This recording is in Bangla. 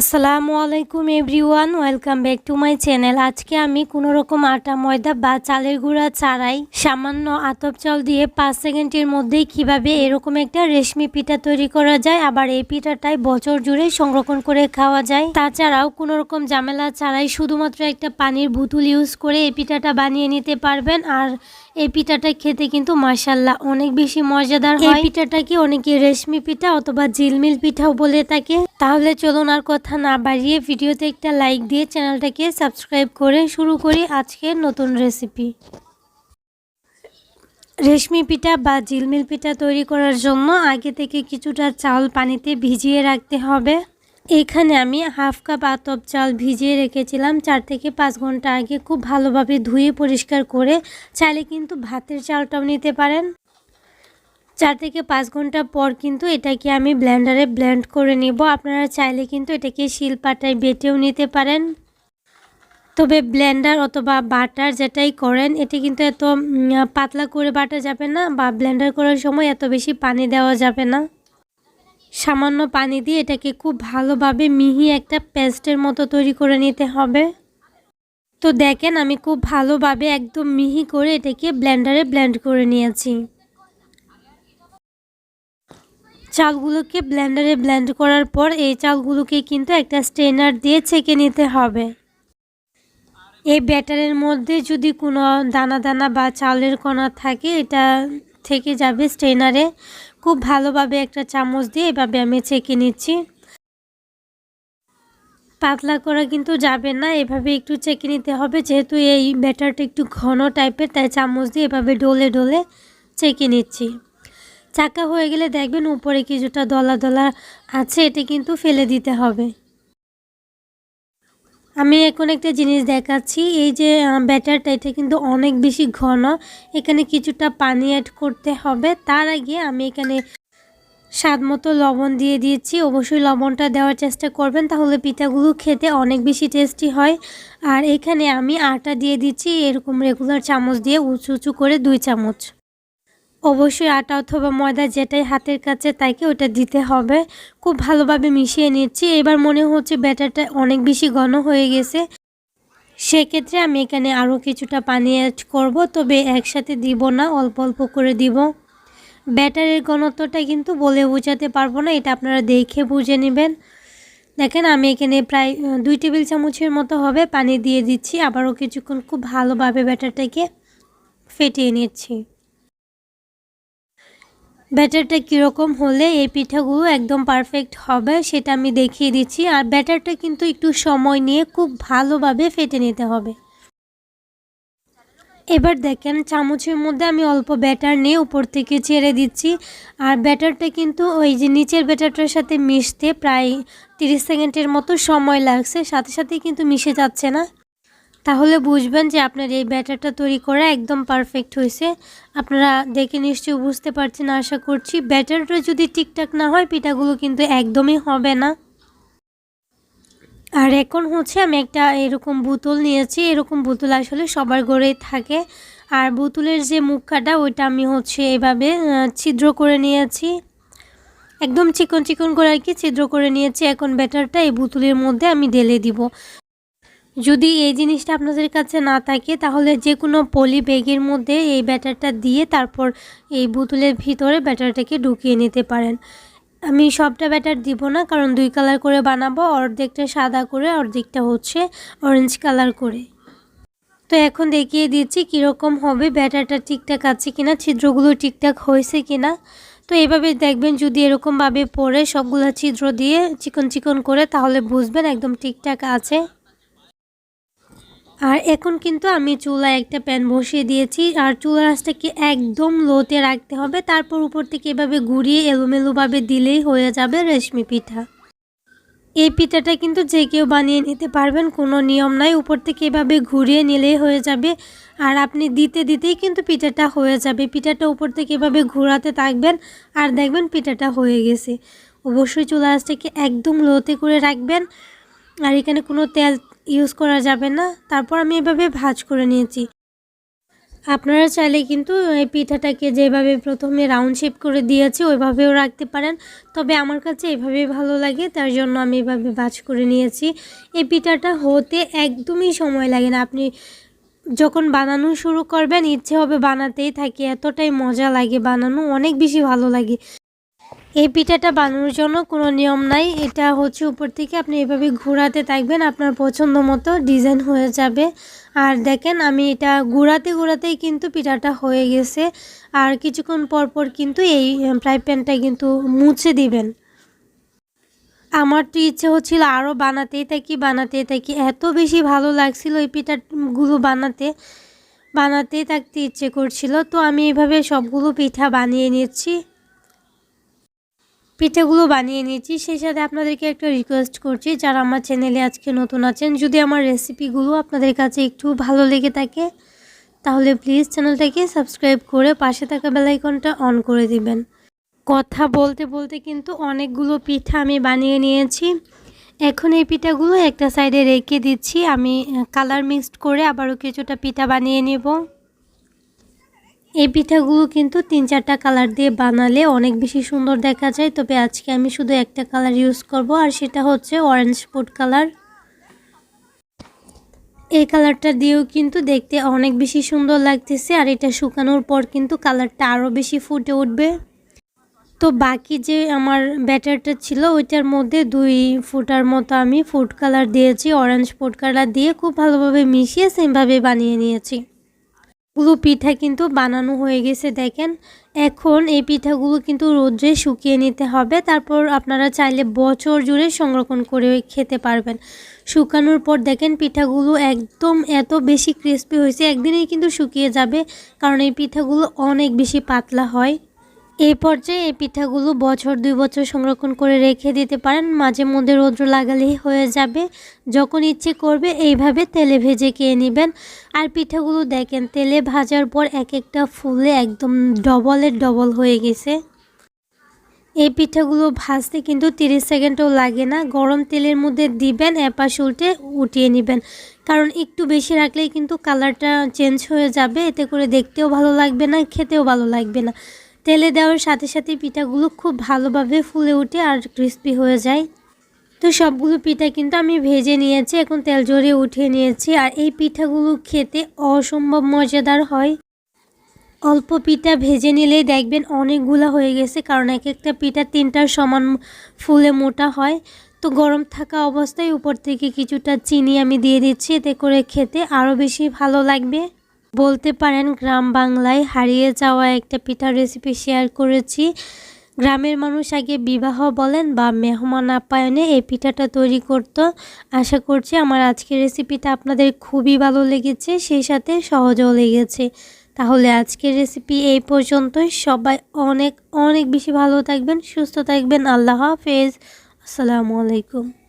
আসসালামু আলাইকুম everyone, welcome back to my channel. আজকে আমি কোনো রকম আটা, ময়দা বা চালের গুঁড়া ছাড়াই সামান্য আতপ চাল দিয়ে পাঁচ সেকেন্ডের মধ্যেই কীভাবে এরকম একটা রেশমি পিঠা তৈরি করা যায়, আবার এই পিঠাটাই বছর জুড়ে সংরক্ষণ করে খাওয়া যায়। তাছাড়াও কোনো রকম ঝামেলা ছাড়াই শুধুমাত্র একটা পানির বোতল ইউজ করে এই পিঠাটা বানিয়ে নিতে পারবেন। আর এই পিঠাটা খেতে কিন্তু মাসাল্লাহ অনেক বেশি মজাদার হয়। পিঠাটাকে অনেকে রেশমি পিঠা অথবা ঝিলমিল পিঠাও বলে থাকে? তাহলে চলুন আর কথা না বাড়িয়ে ভিডিওতে একটা লাইক দিয়ে চ্যানেলটাকে সাবস্ক্রাইব করে শুরু করি আজকের নতুন রেসিপি। রেশমি পিঠা বা ঝিলমিল পিঠা তৈরি করার জন্য আগে থেকে কিছুটা চাল পানিতে ভিজিয়ে রাখতে হবে। এখানে আমি হাফ কাপ আতপ চাল ভিজিয়ে রেখেছিলাম। চার থেকে পাঁচ ঘণ্টা আগে খুব ভালোভাবে ধুয়ে পরিষ্কার করে চাইলে কিন্তু ভাতের চালটাও নিতে পারেন। চার থেকে পাঁচ ঘণ্টা পর কিন্তু এটাকে আমি ব্ল্যান্ডারে ব্ল্যান্ড করে নিব। আপনারা চাইলে কিন্তু এটাকে শিলপাটায় বেটেও নিতে পারেন। তবে ব্লেন্ডার অথবা বাটার যেটাই করেন এটি কিন্তু এত পাতলা করে বাটা যাবে না বা ব্লেন্ডার করার সময় এত বেশি পানি দেওয়া যাবে না। সামান্য পানি দিয়ে এটাকে খুব ভালোভাবে মিহি একটা পেস্টের মতো তৈরি করে নিতে হবে। তো দেখেন আমি খুব ভালোভাবে একদম মিহি করে এটাকে ব্লেন্ডারে ব্লেন্ড করে নিয়েছি। চালগুলোকে ব্লেন্ডারে ব্লেন্ড করার পর এই চালগুলোকে কিন্তু একটা স্ট্রেনার দিয়ে ছেঁকে নিতে হবে। এই ব্যাটারের মধ্যে যদি কোনো দানা দানা বা চালের কণা থাকে, এটা থেকে যাবে স্ট্রেনারে খুব ভালোভাবে একটা চামচ দিয়ে এভাবে আমি ছেঁকে নিচ্ছি। পাতলা করা কিন্তু যাবে না, এভাবে একটু চেকে নিতে হবে। যেহেতু এই ব্যাটারটা একটু ঘন টাইপের, তাই চামচ দিয়ে এভাবে ডলে ডলে চেকে নিচ্ছি। চাকা হয়ে গেলে দেখবেন উপরে কিছুটা দলা দলা আছে, এটা কিন্তু ফেলে দিতে হবে। আমি এখন একটা জিনিস দেখাচ্ছি, এই যে ব্যাটারটা এটা কিন্তু অনেক বেশি ঘন। এখানে কিছুটা পানি অ্যাড করতে হবে। তার আগে আমি এখানে স্বাদ মতো লবণ দিয়ে দিয়েছি। অবশ্যই লবণটা দেওয়ার চেষ্টা করবেন, তাহলে পিঠাগুলো খেতে অনেক বেশি টেস্টি হয়। আর এখানে আমি আটা দিয়ে দিচ্ছি, এরকম রেগুলার চামচ দিয়ে উঁচু উঁচু করে দুই চামচ। অবশ্যই আটা অথবা ময়দা যেটাই হাতের কাছে তাকে ওটা দিতে হবে। খুব ভালোভাবে মিশিয়ে নিচ্ছি। এবার মনে হচ্ছে ব্যাটারটা অনেক বেশি ঘন হয়ে গেছে। সেক্ষেত্রে আমি এখানে আরও কিছুটা পানি অ্যাড করব। তবে একসাথে দিব না, অল্প অল্প করে দিব। ব্যাটারের ঘনত্বটা কিন্তু বলে বোঝাতে পারব না, এটা আপনারা দেখে বুঝে নেবেন। দেখেন, আমি এখানে প্রায় দুই টেবিল চামচের মতো হবে পানি দিয়ে দিচ্ছি। আবারও কিছুক্ষণ খুব ভালোভাবে ব্যাটারটাকে ফেটিয়ে নিচ্ছি। ব্যাটারটা কীরকম হলে এই পিঠাগুলো একদম পারফেক্ট হবে সেটা আমি দেখিয়ে দিচ্ছি। আর ব্যাটারটা কিন্তু একটু সময় নিয়ে খুব ভালোভাবে ফেটে নিতে হবে। এবার দেখেন, চামচের মধ্যে আমি অল্প ব্যাটার নিয়ে উপর থেকে ছেড়ে দিচ্ছি। আর ব্যাটারটা কিন্তু ওই যে নিচের ব্যাটারটার সাথে মিশতে প্রায় তিরিশ সেকেন্ডের মতো সময় লাগছে, সাথে সাথে কিন্তু মিশে যাচ্ছে না। তাহলে বুঝবেন যে আপনার এই ব্যাটারটা তৈরি করা একদম পারফেক্ট হয়েছে। আপনারা দেখে নিশ্চয়ই বুঝতে পারছেন, আশা করছি ব্যাটারটা যদি ঠিকঠাক না হয়, পিঠাগুলো কিন্তু একদমই হবে না। আর এখন হচ্ছে আমি একটা এরকম বোতল নিয়েছি। এরকম বোতল আসলে সবার ঘরেই থাকে। আর বোতলের যে মুখাটা ওইটা আমি হচ্ছে এভাবে ছিদ্র করে নিয়েছি। একদম চিকন চিকন করে আর কি ছিদ্র করে নিয়েছি। এখন ব্যাটারটা এই বোতলের মধ্যে আমি ঢেলে দিব। যদি এই জিনিসটা আপনাদের কাছে না থাকে, তাহলে যে কোনো পলি ব্যাগের মধ্যে এই ব্যাটারটা দিয়ে তারপর এই বোতলের ভিতরে ব্যাটারটাকে ঢুকিয়ে নিতে পারেন। আমি সবটা ব্যাটার দিব না, কারণ দুই কালার করে বানাবো, অর্ধেকটা সাদা করে, অর্ধেকটা হচ্ছে অরেঞ্জ কালার করে। তো এখন দেখিয়ে দিচ্ছি কীরকম হবে ব্যাটারটা ঠিকঠাক আছে কিনা, ছিদ্রগুলো ঠিকঠাক হয়েছে কিনা। তো এভাবে দেখবেন যদি এরকমভাবে পরে সবগুলো ছিদ্র দিয়ে চিকন চিকন করে, তাহলে বুঝবেন একদম ঠিকঠাক আছে। আর এখন কিন্তু আমি চুলায় একটা প্যান বসিয়ে দিয়েছি, আর চুলা রাসটাকে একদম লোতে রাখতে হবে। তারপর উপর থেকে এভাবে ঘুরিয়ে এলোমেলোভাবে দিলেই হয়ে যাবে রেশমি পিঠা। এই পিঠাটা কিন্তু যে কেউ বানিয়ে নিতে পারবেন, কোনো নিয়ম নাই। উপর থেকে এভাবে ঘুরিয়ে নিলেই হয়ে যাবে। আর আপনি দিতে দিতেই কিন্তু পিঠাটা হয়ে যাবে। পিঠাটা উপর থেকে এভাবে ঘোরাতে থাকবেন, আর দেখবেন পিঠাটা হয়ে গেছে। অবশ্যই চুলা রাসটাকে একদম লোতে করে রাখবেন। আর এখানে কোনো তেল ইউজ করা যাবে না। তারপর আমি এভাবে ভাজ করে নিয়েছি। আপনারা চাইলে কিন্তু এই পিঠাটাকে যেভাবে প্রথমে রাউন্ড শেপ করে দিয়েছি, ওইভাবেও রাখতে পারেন। তবে আমার কাছে এভাবেই ভালো লাগে, তার জন্য আমি এভাবে ভাজ করে নিয়েছি। এই পিঠাটা হতে একদমই সময় লাগে না। আপনি যখন বানানো শুরু করবেন, ইচ্ছে হবে বানাতেই থাকি। এতটাই মজা লাগে বানানো, অনেক বেশি ভালো লাগে। এই পিঠাটা বানানোর জন্য কোনো নিয়ম নাই। এটা হচ্ছে উপর থেকে আপনি এভাবে ঘোরাতে থাকবেন, আপনার পছন্দ মতো ডিজাইন হয়ে যাবে। আর দেখেন, আমি এটা ঘোরাতে ঘোরাতেই কিন্তু পিঠাটা হয়ে গেছে। আর কিছুক্ষণ পর পর কিন্তু এই ফ্রাই প্যানটা কিন্তু মুছে দিবেন। আমার তো ইচ্ছে হচ্ছিল আরও বানাতেই থাকি বানাতেই থাকি। এত বেশি ভালো লাগছিল এই পিঠাগুলো বানাতে। বানাতেই থাকতে ইচ্ছে করছিল। তো আমি এভাবে সবগুলো পিঠা বানিয়ে নিচ্ছি। পিঠাগুলো বানিয়ে নিয়েছি। সেই সাথে আপনাদেরকে একটা রিকোয়েস্ট করছি, যারা আমার চ্যানেলে আজকে নতুন আছেন, যদি আমার রেসিপিগুলো আপনাদের কাছে একটু ভালো লেগে থাকে, তাহলে প্লিজ চ্যানেলটাকে সাবস্ক্রাইব করে পাশে থাকা বেলাইকনটা অন করে দিবেন। কথা বলতে বলতে কিন্তু অনেকগুলো পিঠা আমি বানিয়ে নিয়েছি। এখন এই পিঠাগুলো একটা সাইডে রেখে দিচ্ছি। আমি কালার মিক্সড করে আবারও কিছুটা পিঠা বানিয়ে নেব। এই পিঠাগুলো কিন্তু তিন চারটা কালার দিয়ে বানালে অনেক বেশি সুন্দর দেখা যায়। তবে আজকে আমি শুধু একটা কালার ইউজ করব, আর সেটা হচ্ছে অরেঞ্জ ফুড কালার এই কালারটা দিয়েও কিন্তু দেখতে অনেক বেশি সুন্দর লাগতেছে, আর এটা শুকানোর পর কিন্তু কালারটা আরও বেশি ফুটে উঠবে। তো বাকি যে আমার ব্যাটারটা ছিল, ওইটার মধ্যে দুই ফুটার মতো আমি ফুড কালার দিয়েছি অরেঞ্জ ফুড কালার দিয়ে খুব ভালোভাবে মিশিয়ে সেমভাবে বানিয়ে নিয়েছি। গুলো পিঠা কিন্তু বানানো হয়ে গেছে, দেখেন। এখন এই পিঠাগুলো কিন্তু রোদ্রে শুকিয়ে নিতে হবে। তারপর আপনারা চাইলে বছর জুড়ে সংরক্ষণ করে খেতে পারবেন। শুকানোর পর দেখেন পিঠাগুলো একদম এত বেশি ক্রিস্পি হয়েছে, একদিনেই কিন্তু শুকিয়ে যাবে। কারণ এই পিঠাগুলো অনেক বেশি পাতলা হয়। এই পর্যায়ে এই পিঠাগুলো বছর দুই বছর সংরক্ষণ করে রেখে দিতে পারেন। মাঝে মধ্যে রৌদ্র লাগালেই হয়ে যাবে। যখন ইচ্ছে করবে এইভাবে তেলে ভেজে খেয়ে নেবেন। আর পিঠাগুলো দেখেন, তেলে ভাজার পর এক একটা ফুলে একদম ডবলের ডবল হয়ে গেছে। এই পিঠাগুলো ভাজতে কিন্তু 30 সেকেন্ডও লাগে না। গরম তেলের মধ্যে দিবেন, এপাশ উল্টে উঠিয়ে নেবেন। কারণ একটু বেশি রাখলেই কিন্তু কালারটা চেঞ্জ হয়ে যাবে। এতে করে দেখতেও ভালো লাগবে না, খেতেও ভালো লাগবে না। তেলে দেওয়ার সাথে সাথে পিঠাগুলো খুব ভালোভাবে ফুলে ওঠে আর ক্রিস্পি হয়ে যায়। তো সবগুলো পিঠা কিন্তু আমি ভেজে নিয়েছি, এখন তেল জড়িয়ে উঠিয়ে নিয়েছি আর এই পিঠাগুলো খেতে অসম্ভব মজাদার হয়। অল্প পিঠা ভেজে নিলেই দেখবেন অনেকগুলো হয়ে গেছে, কারণ এক একটা পিঠা তিনটার সমান ফুলে মোটা হয়। তো গরম থাকা অবস্থায় উপর থেকে কিছুটা চিনি আমি দিয়ে দিচ্ছি, এতে করে খেতে আরও বেশি ভালো লাগবে। বলতে পারেন, গ্রাম বাংলায় হারিয়ে যাওয়া একটা পিঠার রেসিপি শেয়ার করেছি। গ্রামের মানুষ আগে বিবাহ বলেন বা মেহমান আপ্যায়নে এই পিঠাটা তৈরি করত। আশা করছি আমার আজকের রেসিপিটা আপনাদের খুবই ভালো লেগেছে, সেই সাথে সহজও লেগেছে। তাহলে আজকের রেসিপি এই পর্যন্তই। সবাই অনেক অনেক বেশি ভালো থাকবেন, সুস্থ থাকবেন। আল্লাহ হাফেজ। আসসালামু আলাইকুম।